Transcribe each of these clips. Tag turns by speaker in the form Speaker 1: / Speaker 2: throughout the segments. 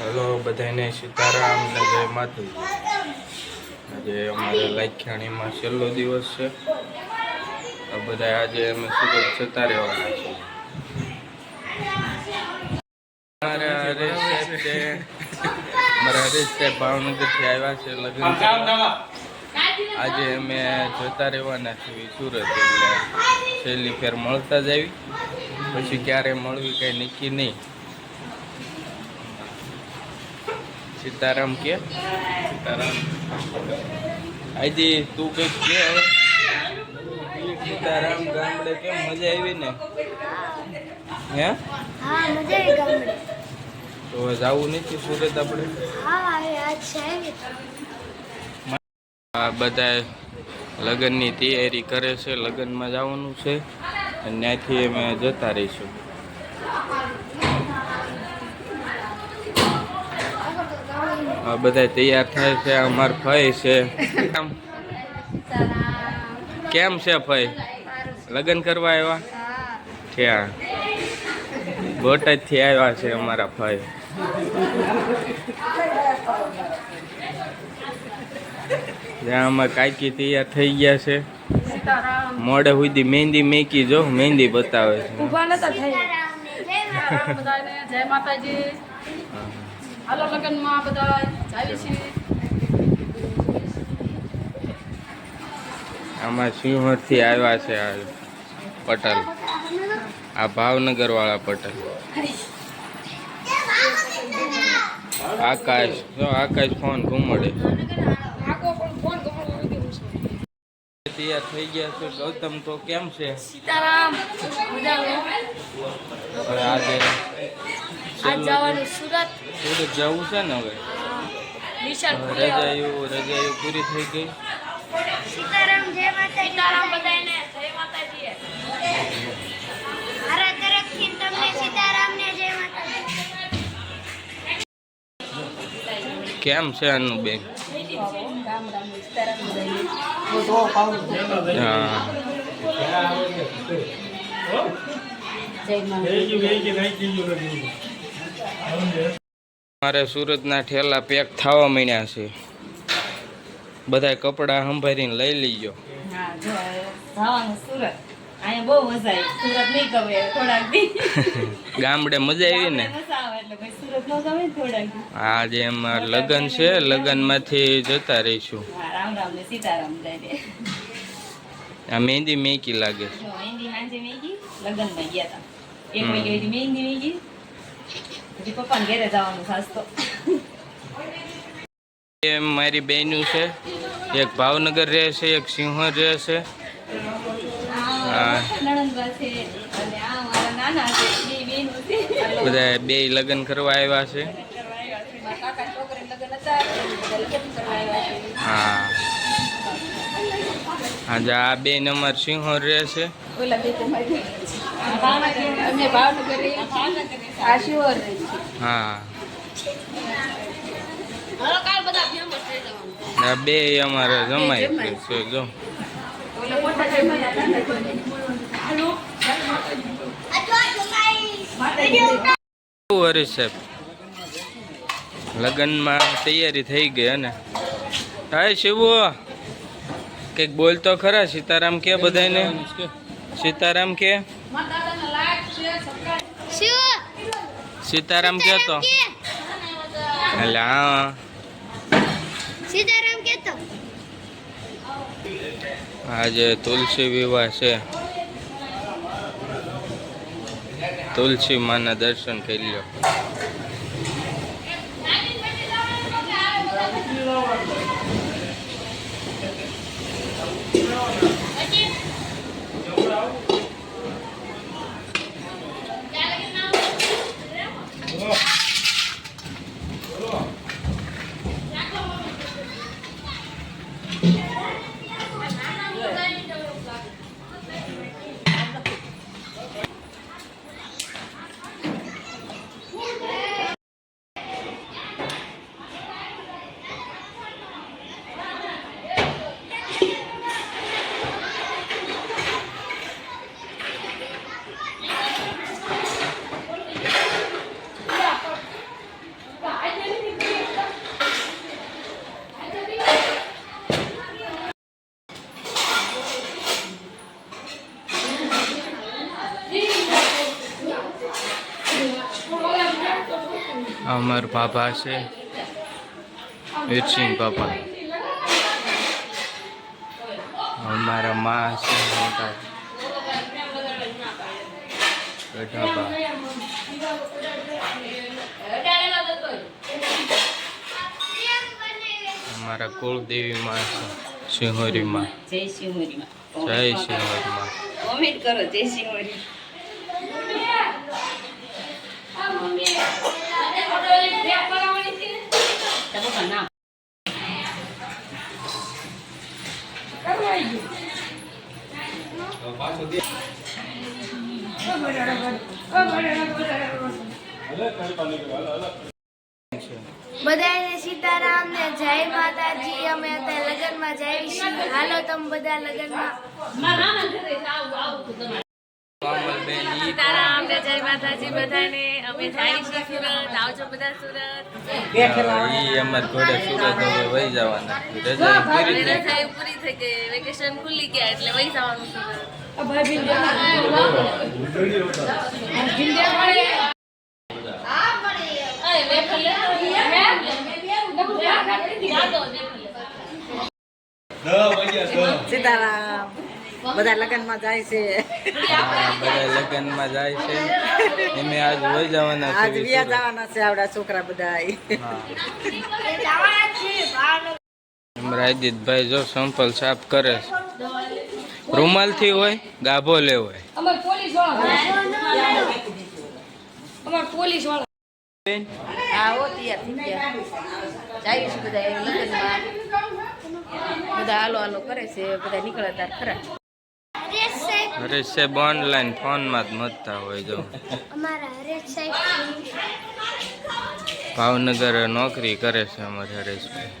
Speaker 1: Hello બધાને સીતારામ ને જય માતાજી. આજે અમારે લાખ્યાણીમાં છેલ્લો દિવસ છે. બધા આજે અમે સુરત જતા રહેવાના છીએ અમારા હરેશ સાહેબ છે. અમારા હરેશ સાહેબ ભાવનગરથી આવ્યા છે લગ્ન આજે અમે જતા રહેવાના છીએ સુરત એટલે છેલ્લી ફેર મળતા જ આવી. પછી ક્યારે મળવી કઈ નક્કી નહીં. સીતારામ કે? સીતારામ. આજી તું કંઈક કે હવે? સીતારામ ગામડે કેમ મજા આવી ને? હે?
Speaker 2: હા મજા આવી ગામડે.
Speaker 1: તો હવે જવું નથી સુરત આપણે?
Speaker 2: હા આજ છે
Speaker 1: આ બધા લગ્નની તૈયારી કરે છે લગ્નમાં જવાનું છે અને ત્યાંથી અમે જતા રહીશું. બધા તૈયાર થાય છે અમાર ફઈ છે. કેમ? છે ફઈ લગ્ન કરવા આવ્યા? ક્યાં બોટાદથી આવ્યા છે અમારા ફઈ જ્યાં અમારે કાકી તૈયાર થઈ ગયા છે. મોડે સુધી મહેંદી મેકી જો મહેંદી બતાવે છે.
Speaker 2: જય
Speaker 3: માતાજી. હાલો લગ્નમાં બધા જાવી છે.
Speaker 1: આમાં સિંહોરથી આવ્યા છે આ પટેલ. આ ભાવનગર વાળા પટેલ. આકાશ જો આકાશ ફોન ઘુમડે. તૈયાર થઈ ગયા છે. ગૌતમ તો કેમ છે?
Speaker 3: સીતારામ
Speaker 1: આજે
Speaker 3: આજ જવાનું સુરત.
Speaker 1: સુરત જવું છે ને હવે?
Speaker 3: વિશાલ
Speaker 1: હવે રજાયું રજાયું પૂરી થઈ ગઈ.
Speaker 2: સીતારામ જય માતાજી.
Speaker 3: સીતારામ બધાને જય માતાજી
Speaker 2: મારા તરફથી તમને સીતારામ ને જય માતાજી.
Speaker 1: કેમ છે આનું બેન?
Speaker 3: રામ રામ સીતારામ બધાને
Speaker 1: હા.
Speaker 3: જય માતાજી.
Speaker 1: મારે સુરતના ઠેલા પેક થવા માંડ્યા છે. બધા કપડાં સંભાળીને લઈ લીજો. ગામડે મજા આવી ને? આજે એમાં લગ્ન છે લગ્નમાંથી જતા રહીશું. આ મહેંદી મેકી લાગે છે.
Speaker 4: મહેંદી ગયા હતા એક મહેંદી મેગી પછી પપ્પાને ઘેરે જવાનું ખાસ તો.
Speaker 1: એ મારી બહેનું છે એક ભાવનગર રહે છે એક સિંહોર રહે છે.
Speaker 4: આ નણંદબા છે અને આ મારા નાના છે બે બેનો છે.
Speaker 1: બધા બે લગ્ન કરવા આવ્યા છે.
Speaker 4: લગ્ન કરવા આવ્યા
Speaker 1: હા. આજે આ બેન અમાર સિંહોર રહે છે.
Speaker 3: અમે ભાવનગર રહી
Speaker 1: હા.
Speaker 3: હાલો કાલ બધા ફેમસ થઈ જવાનું.
Speaker 1: આ બે અમારે જમાય છે જો. હરીશ સાહેબ? લગ્નમાં તૈયારી થઈ ગઈ ને? હા શિવ. કંઈક બોલતો ખરા સીતારામ કે બધાને સીતારામ કે? સીતારામ કે. તો એટલે હા.
Speaker 2: સીતારામ કેતો.
Speaker 1: આજે તુલસી વિવાહ છે. તુલસી માના દર્શન કરી લો અમારા બાબા છે. વીરસિંહ બાબા. અમારા મા છે મોટા. ગઢાબા અમારા કુળદેવી માં છે સિંહોરી માં.
Speaker 4: જય સિંહોરીમાં
Speaker 1: જય સિંહોરી માં.
Speaker 4: કોમેન્ટ કરો જય સિંહોરી ટપોટા ના
Speaker 2: બધાને સીતારામ ને જય માતાજી અમે અત્યારે લગ્નમાં જઈએ છીએ હાલો તમે બધા લગ્નમાં.
Speaker 3: સીતારામ જય માતાજી બધાને. અમે જાય છીએ સુરત. આવજો બધા સુરત.
Speaker 1: હવે વહી જવાના. પૂરી થઈ
Speaker 3: રજા પૂરી થઈ ગઈ. વેકેશન ખુલી ગયા એટલે વહી જવાનું સુરત.
Speaker 5: સીતારામ. બધા લગ્નમાં જાય છે.
Speaker 1: બધા લગ્નમાં જાય છે. એમે આજ વહી જવાના
Speaker 5: આજ વિયા જવાના છે આવડા છોકરા બધા
Speaker 2: રાજીતભાઈ જ
Speaker 1: સંપલ સાફ કરે છે. રૂમાલથી હોય ગાભો લેવો હોય.
Speaker 3: અમાર પોલીસવાળા. અમાર પોલીસવાળા.
Speaker 1: બેન
Speaker 5: હા હો તૈયાર થઈ ગયા. જાય છે બધા બધા હાલો હાલો કરે છે બધા નીકળે તાર ખરા.
Speaker 2: હરેશ સાહેબ
Speaker 1: ઓનલાઈન ફોનમાં જ મતતા હોય જો.
Speaker 2: અમારા હરેશ સાહેબ
Speaker 1: ભાવનગર નોકરી કરે છે અમારે હરેશભાઈ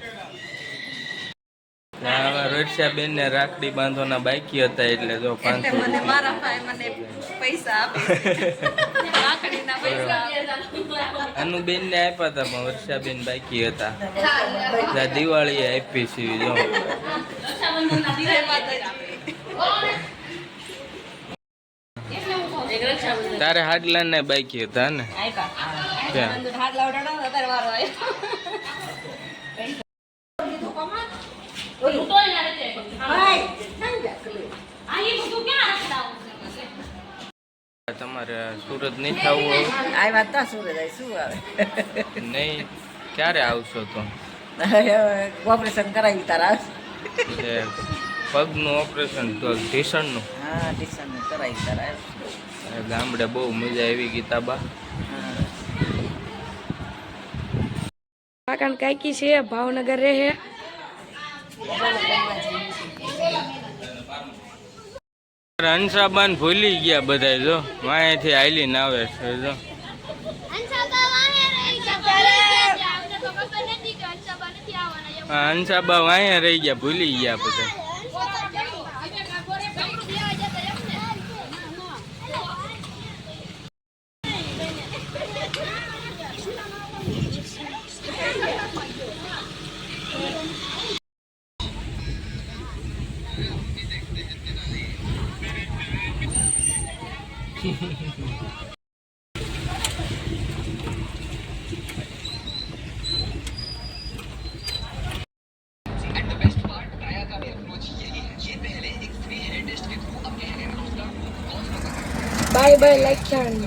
Speaker 1: બેન ને રાખડી બાંધવાના બાકી હતા એટલે જો પાંચસો
Speaker 5: મને મારા ભાઈ મને પૈસા આપે લાકડીના પૈસા
Speaker 1: ને આપ્યા હતા પણ વર્ષાબેન બાકી હતા. દિવાળી દિવાળીએ આપી છે જો
Speaker 3: એક રક્ષાબંધન
Speaker 1: તારે હાડલા ને બાકી હતા ને
Speaker 4: આપ્યા
Speaker 1: ક્યાં?
Speaker 4: હાથ લાવડાડો અત્યારે વારો આવ્યો
Speaker 3: હું તોય ના રજે આ એ ને ક્યાં હતા ને.
Speaker 1: તમારે સુરત નહીં થવું
Speaker 5: આવ્યા તા સુરત આવી શું આવે?
Speaker 1: નહીં ક્યારે આવશો તો?
Speaker 5: ઓપરેશન કરાવી તારા
Speaker 1: પગનું ઓપરેશન તો ઢીસણનું.
Speaker 5: હા ટીશન કરાવી તારા
Speaker 1: ગામડે બહુ મજા આવી ગીતાબા
Speaker 3: કાકાન કાકી છે ભાવનગર રહે
Speaker 1: હંસાબાન ભૂલી ગયા બધા જો. માયાથી આયલી ના આવે છે જો.
Speaker 2: હંસાબા
Speaker 1: વાંયા રહી ગયા ભૂલી ગયા બધા.
Speaker 3: લખ્યાણ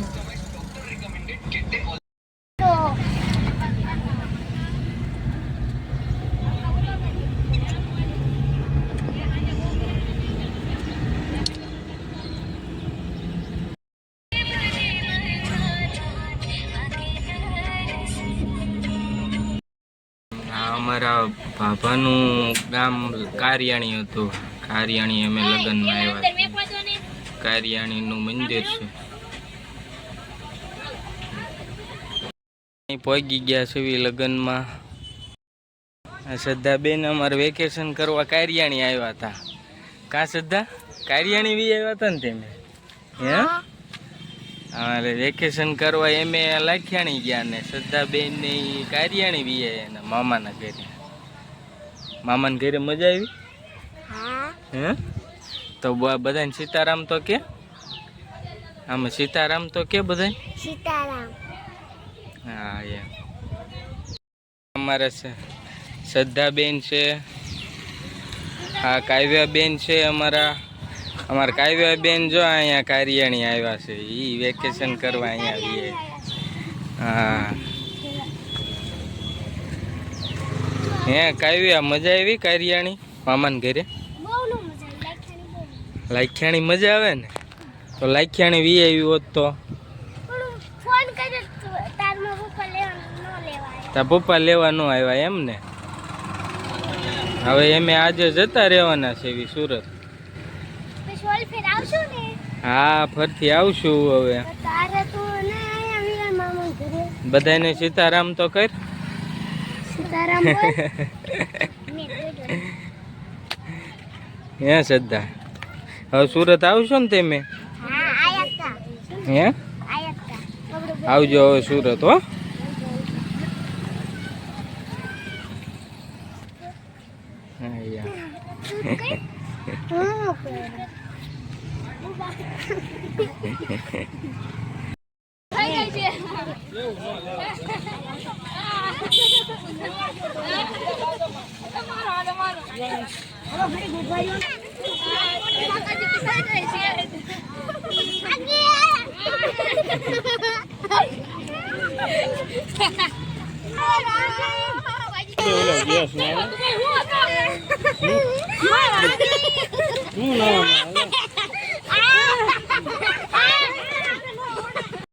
Speaker 1: આ અમારા ભાભાનું ગામ કારિયાણી હતું. કારિયાણી અમે લગ્નમાં આવ્યા કારિયાણી કારિયાણીનું મંદિર છે. પહોંચી ગયા છે લગ્નમાં. શ્રદ્ધાબેન અમારે વેકેશન કરવા કારિયાણી આવ્યા હતા. કા શ્રદ્ધા? કારિયાણી બી આવ્યા હતા ને તમે? હે? અમારે વેકેશન કરવા એમે લાખિયાણી ગયા ને શ્રદ્ધાબેન ને કારિયાણી બી આવ્યા એના મામાના ઘરે. મામાના ઘરે મજા આવી? હે. તો બ- બધાને સીતારામ તો કે? આમાં સીતારામ તો કે
Speaker 2: સીતારામ
Speaker 1: હા અમારે છે શ્રદ્ધાબેન છે. હા કાવ્યાબેન છે અમારા. અમારા કાવ્યાબેન જો અહીંયા કારિયાણી આવ્યા છે એ વેકેશન કરવા અહીંયા આવીએ. હા. હે કાવ્યા મજા આવી કારિયાણી? મામાને ઘરે? લાખ્યાણી મજા આવે ને? તો લાખ્યાણી વી આવી હોત તો
Speaker 2: ફોન કર્યો તારમાં પપ્પા લેવા ન લેવાય
Speaker 1: પપ્પા લેવા ન આવ્યા એમ ને? હવે એમે આજે જતા રહેવાના છે એવી સુરત. હા ફરથી આવશું હવે.
Speaker 2: તારે
Speaker 1: બધાને સીતારામ તો કર.
Speaker 2: સીતારામ.
Speaker 1: હે શ્રદ્ધા. હવે સુરત આવશો ને તમે?
Speaker 2: હા
Speaker 1: આવજો હવે સુરત હા,
Speaker 2: Yes, no. No, no, no.